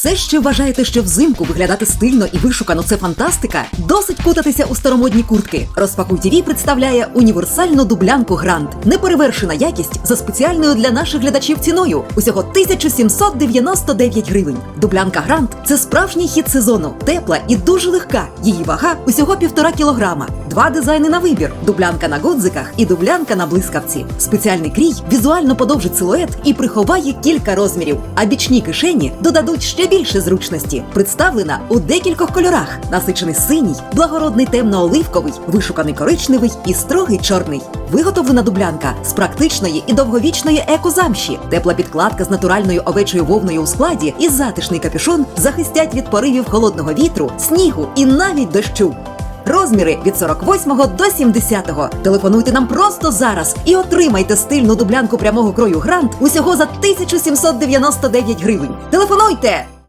Все ще вважаєте, що взимку виглядати стильно і вишукано це фантастика? Досить кутатися у старомодні куртки. Розпакуй ТВ представляє універсальну дублянку Грант. Неперевершена якість за спеціальною для наших глядачів ціною. Усього 1799 гривень. Дублянка Грант це справжній хід сезону, тепла і дуже легка. Її вага усього півтора кілограма. Два дизайни на вибір: дублянка на гудзиках і дублянка на блискавці. Спеціальний крій візуально подовжить силует і приховає кілька розмірів. А бічні кишені додадуть ще більше зручності. Представлена у декількох кольорах: насичений синій, благородний темно-оливковий, вишуканий коричневий і строгий чорний. Виготовлена дублянка з практичної і довговічної екозамші. Тепла підкладка з натуральною овечою вовною у складі і затишний капюшон захистять від поривів холодного вітру, снігу і навіть дощу. Розміри від 48 до 70. Телефонуйте нам просто зараз і отримайте стильну дублянку прямого крою грант усього за 1799 гривень. Телефонуйте!